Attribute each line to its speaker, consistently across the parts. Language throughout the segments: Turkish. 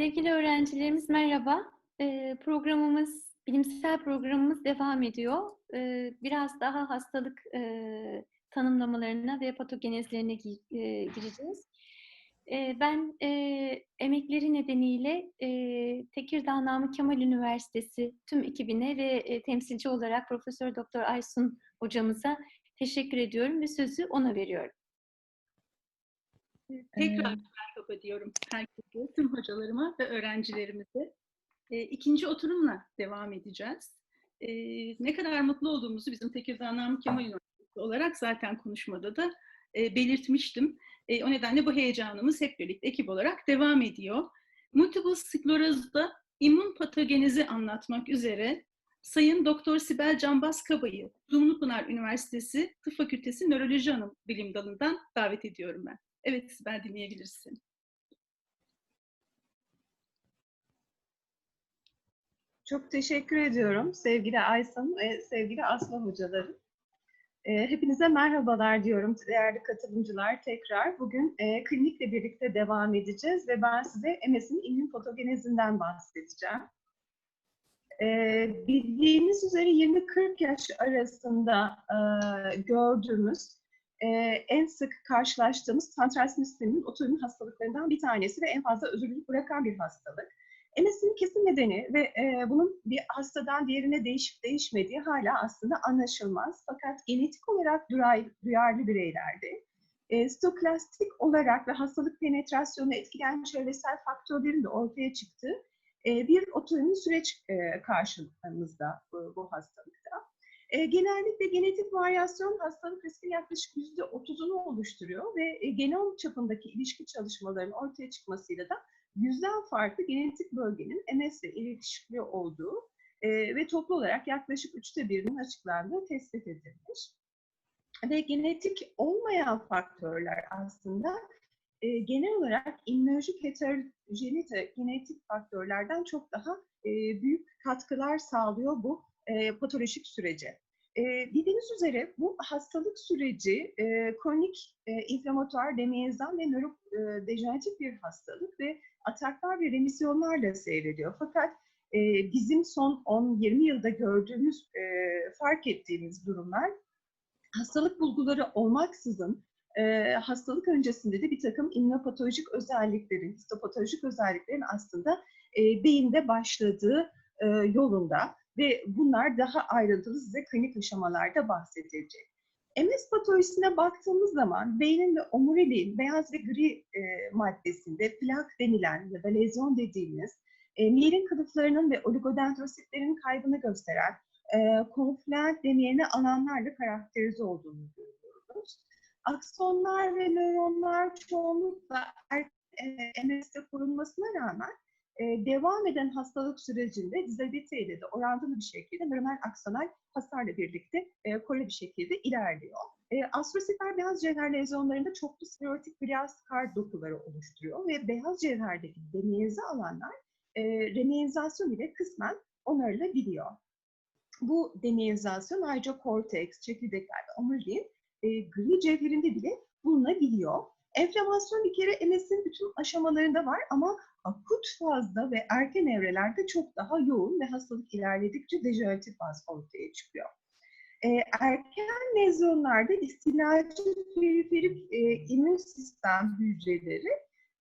Speaker 1: Sevgili öğrencilerimiz merhaba. Ee, programımız, bilimsel programımız devam ediyor. Ee, biraz daha hastalık e, tanımlamalarına ve patogenezlerine e, gireceğiz. Ee, ben e, emekleri nedeniyle Tekirdağ Namık Kemal Üniversitesi tüm ekibine ve temsilci olarak Profesör Doktor Aysun hocamıza teşekkür ediyorum ve sözü ona veriyorum.
Speaker 2: Tekrar merhaba diyorum herkese, tüm hocalarıma ve öğrencilerimize. E, ikinci oturumla devam edeceğiz. E, ne kadar mutlu olduğumuzu bizim Tekirdağ Namık Kemal Üniversitesi olarak zaten konuşmada da e, belirtmiştim. E, o nedenle bu heyecanımız hep birlikte ekip olarak devam ediyor. Multiple sklerozda immün patogenizi anlatmak üzere Sayın Doktor Sibel Canbaz Kabay'ı Dumlupınar Üniversitesi Tıp Fakültesi Nöroloji Anım Bilim Dalı'ndan davet ediyorum ben. Evet Sibel dinleyebilirsin.
Speaker 3: Çok teşekkür ediyorum sevgili Aysun ve sevgili Aslı hocalarım. Ee, Hepinize merhabalar diyorum değerli katılımcılar tekrar. Bugün e, klinikle birlikte devam edeceğiz ve ben size MS'in immün fotogenezinden bahsedeceğim. Ee, Bildiğiniz üzere 20-40 yaş arasında e, gördüğümüz e, en sık karşılaştığımız santral sinir sisteminin otoimmün hastalıklarından bir tanesi ve en fazla özürlülük bırakan bir hastalık. MS'in kesin nedeni ve e, bunun bir hastadan diğerine değişip değişmediği hala aslında anlaşılmaz. Fakat genetik olarak duray, duyarlı bireylerde e, stoklastik olarak ve hastalık penetrasyonu etkileyen çevresel faktörlerin de ortaya çıktığı e, bir otoimmün süreç e, karşımızda bu, bu hastalıkta. E, genellikle genetik varyasyon hastalık riskinin yaklaşık yüzde otuzunu oluşturuyor ve e, genom çapındaki ilişki çalışmalarının ortaya çıkmasıyla da yüzden farklı genetik bölgenin MS ile ilişkili olduğu e, ve toplu olarak yaklaşık üçte birinin açıklandığı tespit edilmiş. Ve genetik olmayan faktörler aslında e, genel olarak immünolojik heterojenite genetik faktörlerden çok daha e, büyük katkılar sağlıyor bu e, patolojik sürece. E, bildiğiniz üzere bu hastalık süreci e, kronik e, inflamatuar, demiyezan ve nörodejeneratif bir hastalık ve ataklar ve remisyonlarla seyrediyor. Fakat e, bizim son 10-20 yılda gördüğümüz, e, fark ettiğimiz durumlar hastalık bulguları olmaksızın e, hastalık öncesinde de bir takım immünopatolojik özelliklerin, histopatolojik özelliklerin aslında e, beyinde başladığı e, yolunda ve bunlar daha ayrıntılı size klinik aşamalarda bahsedilecek. MS patolojisine baktığımız zaman beynin ve omuriliğin beyaz ve gri e, maddesinde plak denilen ya da lezyon dediğimiz e, miyelin kılıflarının ve oligodendrositlerin kaybını gösteren e, konfluent demeyeline alanlarla karakterize olduğunu görüyoruz. Aksonlar ve nöronlar çoğunlukla e, MS'de korunmasına rağmen devam eden hastalık sürecinde dizabete ile de orantılı bir şekilde nöronal aksonal hasarla birlikte e, kore bir şekilde ilerliyor. E, astrositler beyaz cevher lezyonlarında çoklu sklerotik glial skar dokuları oluşturuyor ve beyaz cevherdeki demiyelize alanlar e, remiyelizasyon ile kısmen onarılabiliyor. Bu demiyelizasyon ayrıca korteks, çekirdekler ve omuriliğin e, gri cevherinde bile bulunabiliyor. Enflamasyon bir kere MS'in bütün aşamalarında var ama akut fazda ve erken evrelerde çok daha yoğun ve hastalık ilerledikçe dejeneratif faz ortaya çıkıyor. E, erken lezyonlarda istilacı periferik e, immün sistem hücreleri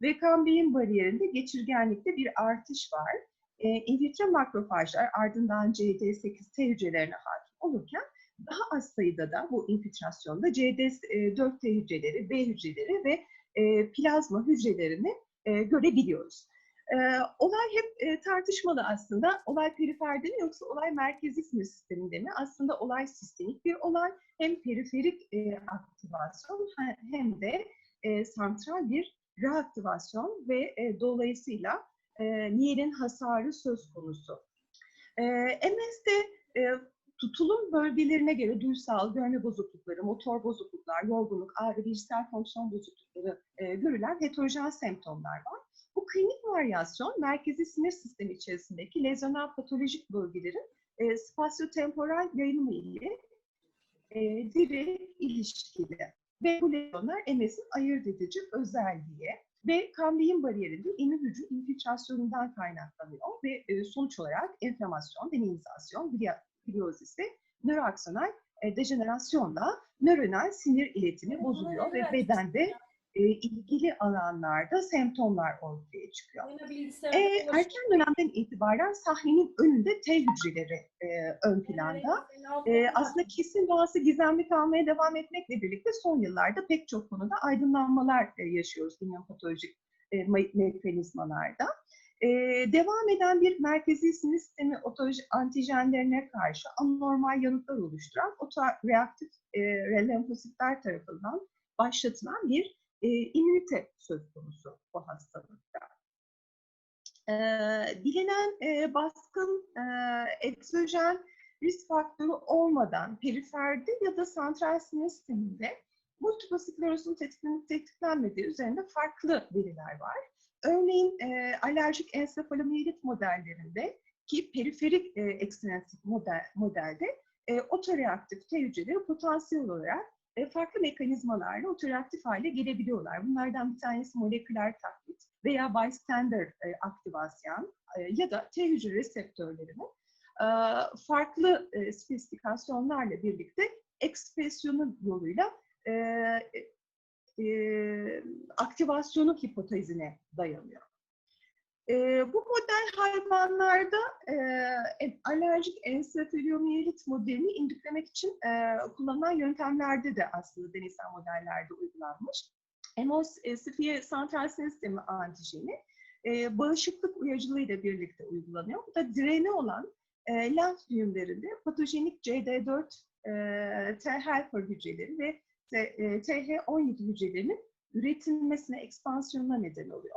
Speaker 3: ve kan beyin bariyerinde geçirgenlikte bir artış var. E, in vitro makrofajlar ardından CD8 T hücrelerine hakim olurken daha az sayıda da bu infiltrasyonda CD4 T hücreleri, B hücreleri ve e, plazma hücrelerini e, görebiliyoruz. E, olay hep e, tartışmalı aslında. Olay periferde mi yoksa olay merkezi sinir sisteminde mi? Aslında olay sistemik bir olay. Hem periferik e, aktivasyon hem de e, santral bir reaktivasyon ve e, dolayısıyla e, miyelin hasarı söz konusu. E, MS'de e, tutulum bölgelerine göre duysal, görme bozuklukları, motor bozukluklar, yorgunluk, ağrı, bilişsel fonksiyon bozuklukları e, görülen heterojen semptomlar var. Bu klinik varyasyon merkezi sinir sistemi içerisindeki lezyonel patolojik bölgelerin e, spasyotemporal yayılımı ile e, direkt ilişkili. Ve bu lezyonlar MS'in ayırt edici özelliği. ve kan beyin bariyerinde immün hücre infiltrasyonundan kaynaklanıyor ve e, sonuç olarak enflamasyon, demilizasyon, ve nöroaksonal e, dejenerasyonla nöronal sinir iletimi bozuluyor ve bedende e, ilgili alanlarda semptomlar ortaya çıkıyor. E, erken dönemden itibaren sahnenin önünde T hücreleri e, ön planda. E, aslında kesin doğası gizemli kalmaya devam etmekle birlikte son yıllarda pek çok konuda aydınlanmalar e, yaşıyoruz immünopatolojik e, me- mekanizmalarda. E, devam eden bir merkezi sinir sistemi antijenlerine karşı anormal yanıtlar oluşturan otoreaktif e, lenfositler tarafından başlatılan bir e, immünite söz konusu bu hastalıkta. E, bilinen e, baskın e, egzojen risk faktörü olmadan periferde ya da santral sinir sisteminde multiple sklerozun tetiklenmediği üzerinde farklı veriler var. Örneğin e, alerjik ensefalomiyelit modellerinde ki periferik e, ekstensif model, modelde e, otoreaktif T hücreleri potansiyel olarak e, farklı mekanizmalarla otoreaktif hale gelebiliyorlar. Bunlardan bir tanesi moleküler taklit veya bystander e, aktivasyon e, ya da T hücre reseptörlerinin e, farklı e, spesifikasyonlarla birlikte ekspresyonu yoluyla e, e, aktivasyonu hipotezine dayanıyor. E, bu model hayvanlarda e, alerjik ensefalomiyelit modelini indüklemek için e, kullanılan yöntemlerde de aslında deneysel modellerde uygulanmış. Emulsifiye santral sistemi antijeni e, bağışıklık uyarıcılığıyla birlikte uygulanıyor. Bu da direni olan e, lenf düğümlerinde patojenik CD4 e, T helper hücreleri ve TH17 hücrelerinin üretilmesine, ekspansiyonuna neden oluyor.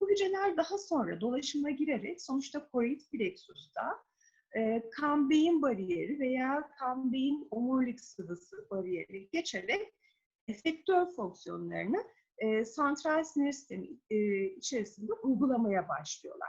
Speaker 3: Bu hücreler daha sonra dolaşıma girerek sonuçta koroid plexusta e, kan beyin bariyeri veya kan beyin omurilik sıvısı bariyeri geçerek efektör fonksiyonlarını e, santral sinir sistemi e, içerisinde uygulamaya başlıyorlar.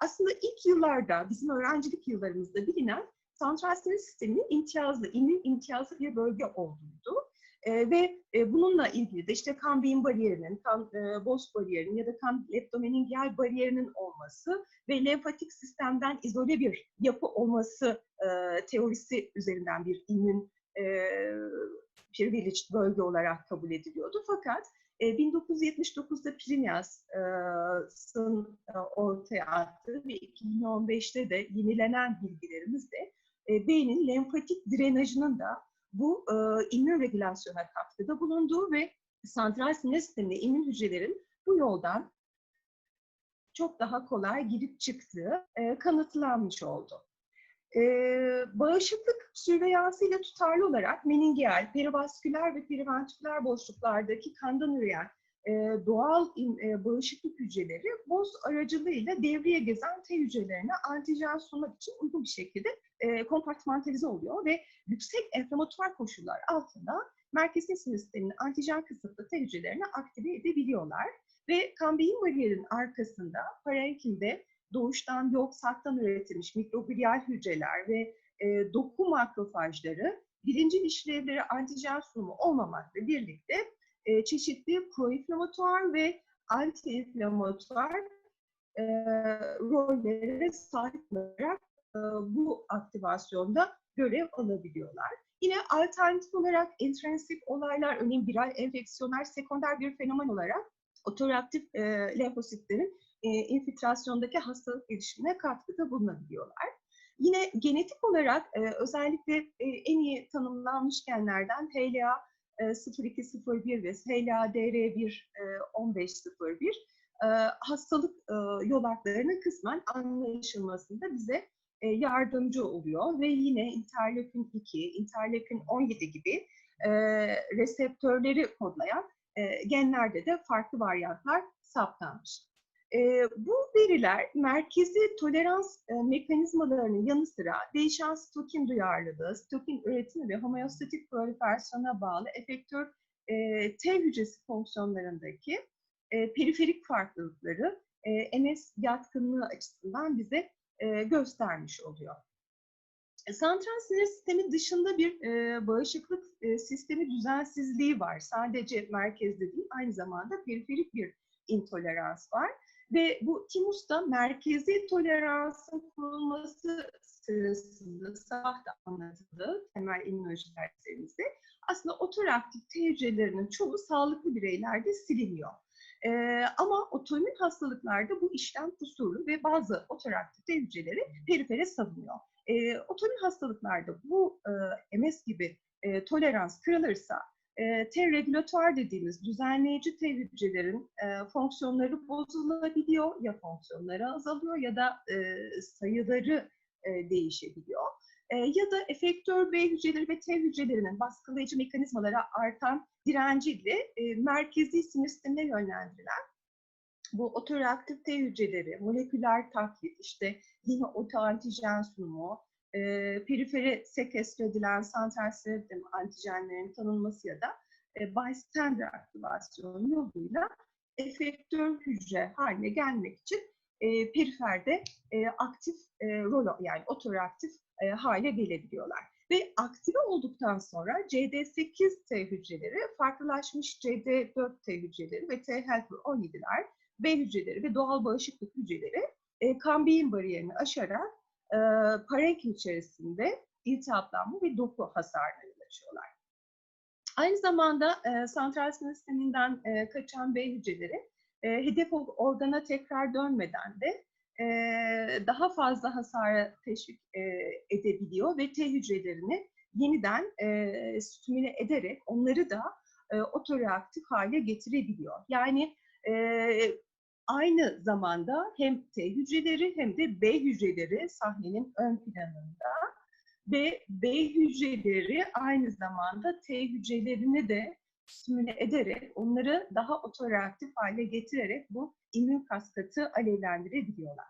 Speaker 3: Aslında ilk yıllarda, bizim öğrencilik yıllarımızda bilinen santral sinir sisteminin imtiyazlı, immün imtiyazlı bir bölge olduğuydu. E, ve e, bununla ilgili de işte kan beyin bariyerinin, kan e, boz bariyerinin ya da kan leptomeningel bariyerinin olması ve lenfatik sistemden izole bir yapı olması e, teorisi üzerinden bir immün e, privileged bölge olarak kabul ediliyordu. Fakat e, 1979'da Prinias'ın e, ortaya attığı ve 2015'te de yenilenen bilgilerimizde e, beynin lenfatik drenajının da bu e, immün regülasyona katkıda bulunduğu ve santral sinir sistemine immün hücrelerin bu yoldan çok daha kolay girip çıktığı e, kanıtlanmış oldu. E, bağışıklık sürveyansıyla tutarlı olarak meningiyal, perivasküler ve periventriküler boşluklardaki kandan üreyen e, doğal e, bağışıklık hücreleri boz aracılığıyla devreye gezen T hücrelerine antijen sunmak için uygun bir şekilde e, kompartmantalize oluyor ve yüksek enflamatuar koşullar altında merkezi sinir sisteminin antijen kısıtlı T hücrelerini aktive edebiliyorlar. Ve kan beyin bariyerinin arkasında parenkimde doğuştan yok saktan üretilmiş mikroglial hücreler ve e, doku makrofajları birinci işlevleri antijen sunumu olmamakla birlikte e, çeşitli proinflamatuar ve antiinflamatuar e, rollere sahip olarak e, bu aktivasyonda görev alabiliyorlar. Yine alternatif olarak intrinsik olaylar, örneğin viral enfeksiyonlar sekonder bir fenomen olarak otoreaktif e, lenfositlerin e, infiltrasyondaki hastalık gelişimine katkıda bulunabiliyorlar. Yine genetik olarak e, özellikle e, en iyi tanımlanmış genlerden HLA 0201 ve HLA DR1 e, 1501 e, hastalık e, yolaklarının kısmen anlaşılmasında bize e, yardımcı oluyor ve yine interleukin 2, interleukin 17 gibi e, reseptörleri kodlayan e, genlerde de farklı varyantlar saptanmış. Bu veriler merkezi tolerans e, mekanizmalarının yanı sıra değişen stokin duyarlılığı, stokin üretimi ve homeostatik proliferasyona bağlı efektör e, T hücresi fonksiyonlarındaki e, periferik farklılıkları MS yatkınlığı açısından bize göstermiş oluyor. Santral sinir sistemi dışında bir bağışıklık e, sistemi düzensizliği var. Sadece merkezde değil, aynı zamanda periferik bir intolerans var. Ve bu TIMUS'ta merkezi toleransın kurulması sırasında sabah da anlatıldı temel immünoloji derslerimizde. Aslında otoreaktif T hücrelerinin çoğu sağlıklı bireylerde siliniyor. Ee, ama otoimmün hastalıklarda bu işlem kusurlu ve bazı otoreaktif T hücreleri perifere salınıyor. Ee, otoimmün hastalıklarda bu e, MS gibi e, tolerans kırılırsa e, T regülatör dediğimiz düzenleyici T hücrelerin e, fonksiyonları bozulabiliyor ya fonksiyonları azalıyor ya da e, sayıları e, değişebiliyor. E, ya da efektör B hücreleri ve T hücrelerinin baskılayıcı mekanizmalara artan direnciyle e, merkezi sinir sistemine yönlendirilen bu otoreaktif T hücreleri, moleküler taklit, işte yine otoantijen sunumu, e, periferi sekestre edilen santral sinir antijenlerin tanınması ya da e, bystander aktivasyonu yoluyla efektör hücre haline gelmek için e, periferde e, aktif e, rol yani otoreaktif e, hale gelebiliyorlar. Ve aktive olduktan sonra CD8T hücreleri, farklılaşmış CD4T hücreleri ve T helper 17'ler, B hücreleri ve doğal bağışıklık hücreleri e, kan beyin bariyerini aşarak e, parenkim içerisinde iltihaplanma ve doku hasarına yol. Aynı zamanda e, santral sisteminden e, kaçan B hücreleri e, hedef organa tekrar dönmeden de e, daha fazla hasara teşvik e, edebiliyor ve T hücrelerini yeniden e, stimüle ederek onları da e, otoreaktif hale getirebiliyor. Yani e, aynı zamanda hem T hücreleri hem de B hücreleri sahnenin ön planında ve B hücreleri aynı zamanda T hücrelerini de stimüle ederek onları daha otoreaktif hale getirerek bu immün kaskatı alevlendirebiliyorlar.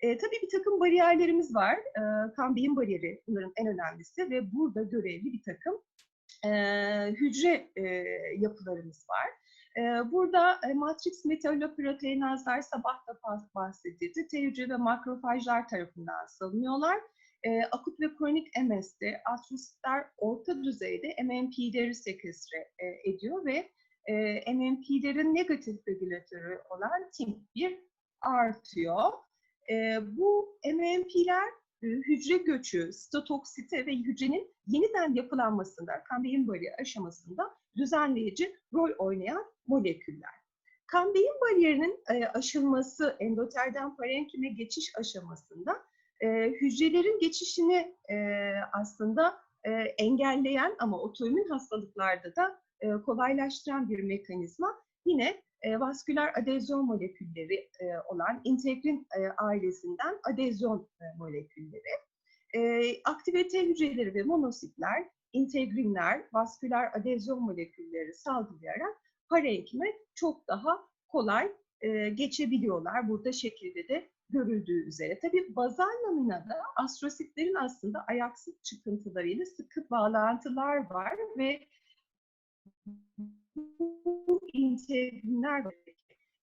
Speaker 3: E, tabii bir takım bariyerlerimiz var. E, kan bariyeri bunların en önemlisi ve burada görevli bir takım e, hücre e, yapılarımız var. E, burada e, matrix metalloproteinazlar sabah da bahsedildi. T hücre ve makrofajlar tarafından salınıyorlar. E, akut ve kronik MS'de astrositler orta düzeyde MMP'leri sekestre e, ediyor ve e, MMP'lerin negatif regülatörü olan TIMP1 artıyor. E, bu MMP'ler hücre göçü, sitotoksite ve hücrenin yeniden yapılanmasında, kan beyin bariyeri aşamasında düzenleyici rol oynayan moleküller. Kan beyin bariyerinin e, aşılması endotelden parenkime geçiş aşamasında e, hücrelerin geçişini e, aslında engelleyen ama otoimmün hastalıklarda da kolaylaştıran bir mekanizma yine vasküler adezyon molekülleri olan integrin ailesinden adezyon molekülleri. E, aktivite hücreleri ve monositler integrinler, vasküler adezyon molekülleri salgılayarak parenkime çok daha kolay e, geçebiliyorlar. Burada şekilde de görüldüğü üzere. Tabii bazal laminada astrositlerin aslında ayaksız çıkıntılarıyla sıkı bağlantılar var ve bu integrinler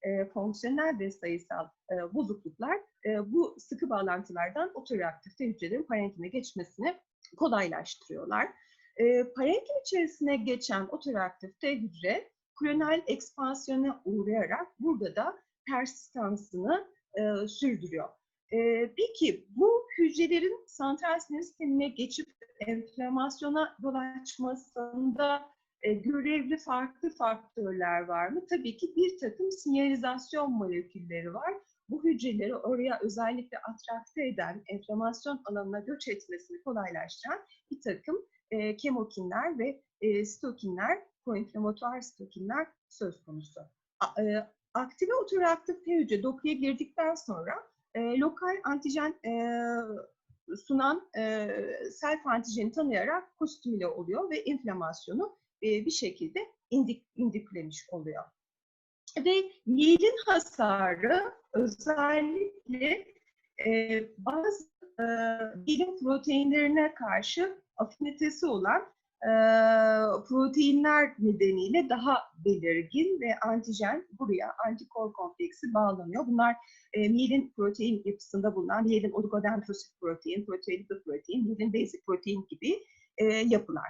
Speaker 3: e, fonksiyonel ve sayısal e, bozukluklar e, bu sıkı bağlantılardan otoreaktif hücrelerin parenkime geçmesini kolaylaştırıyorlar. E, parenkim içerisine geçen otoreaktif T hücre klonal ekspansiyona uğrayarak burada da persistansını e, sürdürüyor. E, peki bu hücrelerin santral sinir sistemine geçip enflamasyona yol açmasında e, görevli farklı faktörler var mı? Tabii ki bir takım sinyalizasyon molekülleri var. Bu hücreleri oraya özellikle atrakte eden, enflamasyon alanına göç etmesini kolaylaştıran bir takım e, kemokinler ve e, stokinler, proinflamatuar stokinler söz konusu. A, e, aktive otoreaktif T hücre dokuya girdikten sonra e, lokal antijen e, sunan e, self antijeni tanıyarak kostümüle oluyor ve inflamasyonu e, bir şekilde indik, indiklemiş oluyor. Ve yiyelin hasarı özellikle bazı e, yiyelin proteinlerine karşı afinitesi olan proteinler nedeniyle daha belirgin ve antijen buraya antikor kompleksi bağlanıyor. Bunlar e, miyelin protein yapısında bulunan miyelin oligodendrosit protein, protein protein, miyelin basic protein gibi e, yapılar.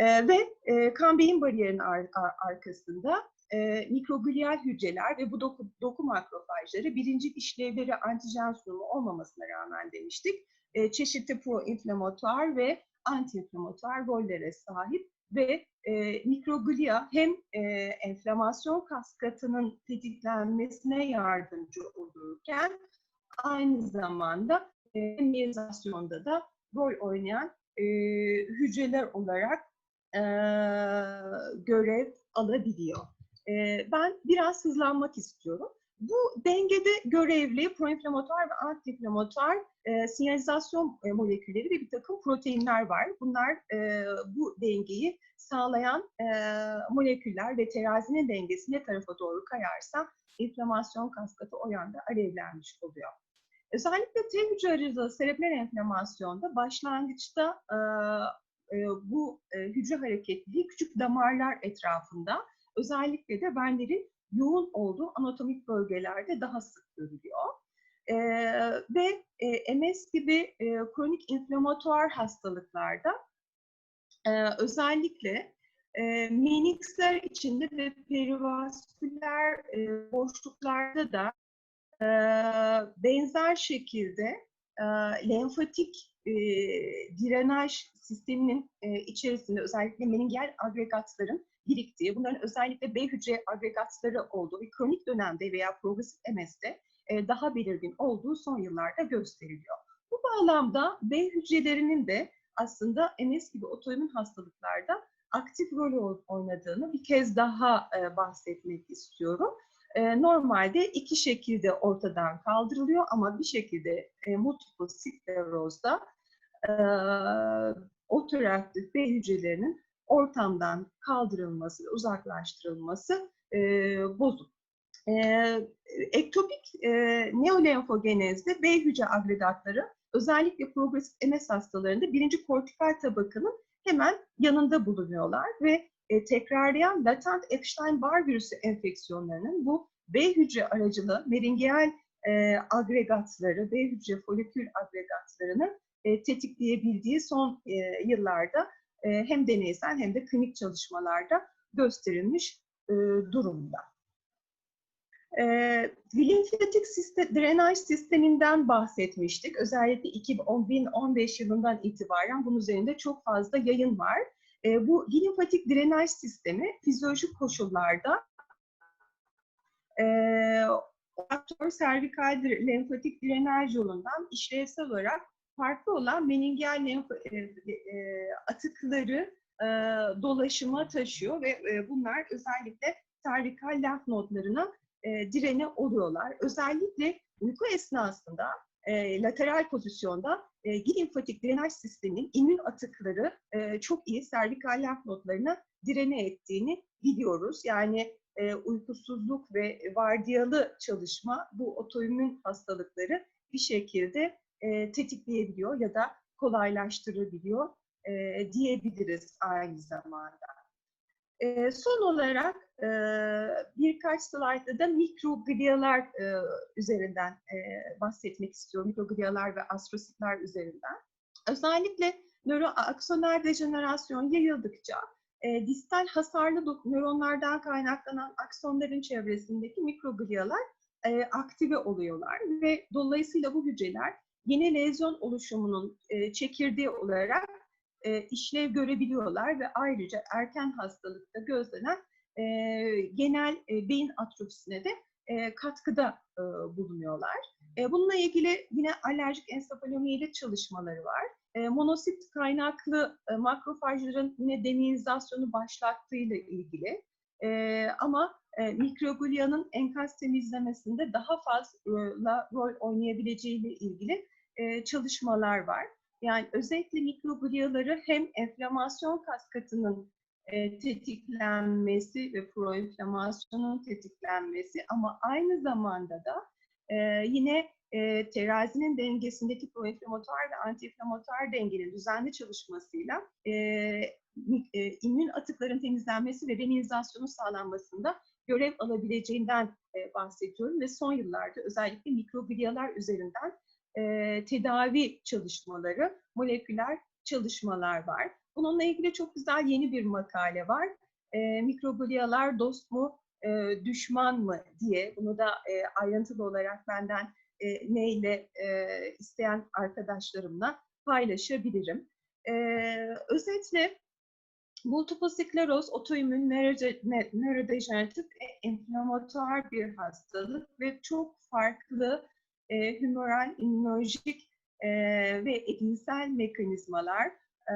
Speaker 3: E, ve e, kan beyin bariyerinin ar, ar, arkasında e, mikrogliyal hücreler ve bu doku, doku makrofajları birinci işlevleri antijen sunumu olmamasına rağmen demiştik. E, çeşitli proinflamatuar ve antiinflamatuar rollere sahip ve e, mikroglia hem e, enflamasyon kaskatının tetiklenmesine yardımcı olurken aynı zamanda e, miyelizasyonda da rol oynayan e, hücreler olarak e, görev alabiliyor. E, ben biraz hızlanmak istiyorum. Bu dengede görevli proinflamatuar ve antiinflamatuar e, sinyalizasyon molekülleri ve bir takım proteinler var. Bunlar e, bu dengeyi sağlayan e, moleküller ve terazinin dengesi ne tarafa doğru kayarsa inflamasyon kaskatı o yanda alevlenmiş oluyor. Özellikle T hücre aracılığı serebral enflamasyonda başlangıçta e, bu e, hücre hareketliliği küçük damarlar etrafında özellikle de benlerin yoğun olduğu anatomik bölgelerde daha sık görülüyor. E, ve e, MS gibi e, kronik inflamatuar hastalıklarda e, özellikle e, meniksler içinde ve perivasküler e, boşluklarda da e, benzer şekilde e, lenfatik e, direnaj sisteminin e, içerisinde özellikle meningel agregatların biriktiği, bunların özellikle B hücre agregatları olduğu ve kronik dönemde veya progresif MS'de e, daha belirgin olduğu son yıllarda gösteriliyor. Bu bağlamda B hücrelerinin de aslında MS gibi otoimmün hastalıklarda aktif rol oynadığını bir kez daha e, bahsetmek istiyorum. E, normalde iki şekilde ortadan kaldırılıyor ama bir şekilde e, multiple sklerozda e, otoreaktif B hücrelerinin ortamdan kaldırılması, uzaklaştırılması e, bozuk. E, ektopik e, neolenfogenezde B hücre agregatları özellikle progresif MS hastalarında birinci kortikal tabakanın hemen yanında bulunuyorlar ve e, tekrarlayan latent Epstein-Barr virüsü enfeksiyonlarının bu B hücre aracılı meringeal e, agregatları, B hücre folikül agregatlarını e, tetikleyebildiği son e, yıllarda hem deneysel hem de klinik çalışmalarda gösterilmiş e, durumda. E, linfatik sistem, drenaj sisteminden bahsetmiştik. Özellikle 2015 yılından itibaren bunun üzerinde çok fazla yayın var. E, bu linfatik drenaj sistemi fizyolojik koşullarda e, aktör servikal lenfatik drenaj yolundan işlevsel olarak farklı olan meningel lenf e, e, atıkları e, dolaşıma taşıyor ve bunlar özellikle servikal lenf nodlarına direne oluyorlar. Özellikle uyku esnasında lateral pozisyonda e, linfatik drenaj sisteminin immün atıkları çok iyi servikal lenf nodlarına direne ettiğini biliyoruz. Yani uykusuzluk ve vardiyalı çalışma bu otoimmün hastalıkları bir şekilde e, tetikleyebiliyor ya da kolaylaştırabiliyor e, diyebiliriz aynı zamanda. E, son olarak e, birkaç slaytta da mikroglialar e, üzerinden e, bahsetmek istiyorum. Mikroglialar ve astrositler üzerinden. Özellikle nöroaksonel dejenerasyon yayıldıkça e, distal hasarlı nöronlardan kaynaklanan aksonların çevresindeki mikroglialar e, aktive oluyorlar ve dolayısıyla bu hücreler yeni lezyon oluşumunun e, çekirdeği olarak e, işlev görebiliyorlar ve ayrıca erken hastalıkta gözlenen e, genel beyin atrofisine de katkıda bulunuyorlar. Bununla ilgili yine alerjik ensefalomiyelit çalışmaları var. Monosit kaynaklı makrofajların yine deminizasyonu başlattığıyla ilgili. Ama mikroglia'nın enkaz temizlemesinde daha fazla rol oynayabileceğiyle ilgili e, çalışmalar var. Yani özellikle mikrogliaları hem enflamasyon kaskatının e, tetiklenmesi ve proinflamasyonun tetiklenmesi ama aynı zamanda da e, yine terazinin dengesindeki proinflamatuar ve antiinflamatuar dengenin düzenli çalışmasıyla immün atıkların temizlenmesi ve reminizasyonun sağlanmasında görev alabileceğinden bahsediyorum ve son yıllarda özellikle mikroglialar üzerinden e, tedavi çalışmaları, moleküler çalışmalar var. Bununla ilgili çok güzel yeni bir makale var. E, mikroglialar dost mu, e, düşman mı diye bunu da e, ayrıntılı olarak benden e, neyle e, isteyen arkadaşlarımla paylaşabilirim. E, özetle multiple skleroz otoimmün nörode- ne- nörodejeneratif e, inflamatuar bir hastalık ve çok farklı e, humoral, immünolojik e, ve edinsel mekanizmalar e,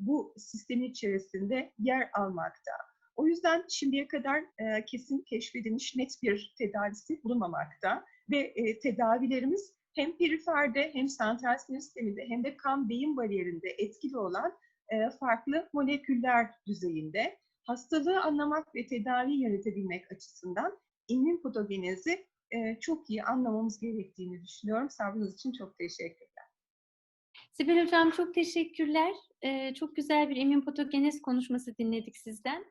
Speaker 3: bu sistemin içerisinde yer almakta. O yüzden şimdiye kadar e, kesin keşfedilmiş net bir tedavisi bulunmamakta ve e, tedavilerimiz hem periferde hem santral sinir sisteminde hem de kan beyin bariyerinde etkili olan e, farklı moleküller düzeyinde hastalığı anlamak ve tedavi yönetebilmek açısından immün patogenezi e, çok iyi anlamamız gerektiğini düşünüyorum. Sabrınız için çok teşekkürler.
Speaker 1: Sibel Hocam çok teşekkürler. Ee, çok güzel bir immün patogenez konuşması dinledik sizden.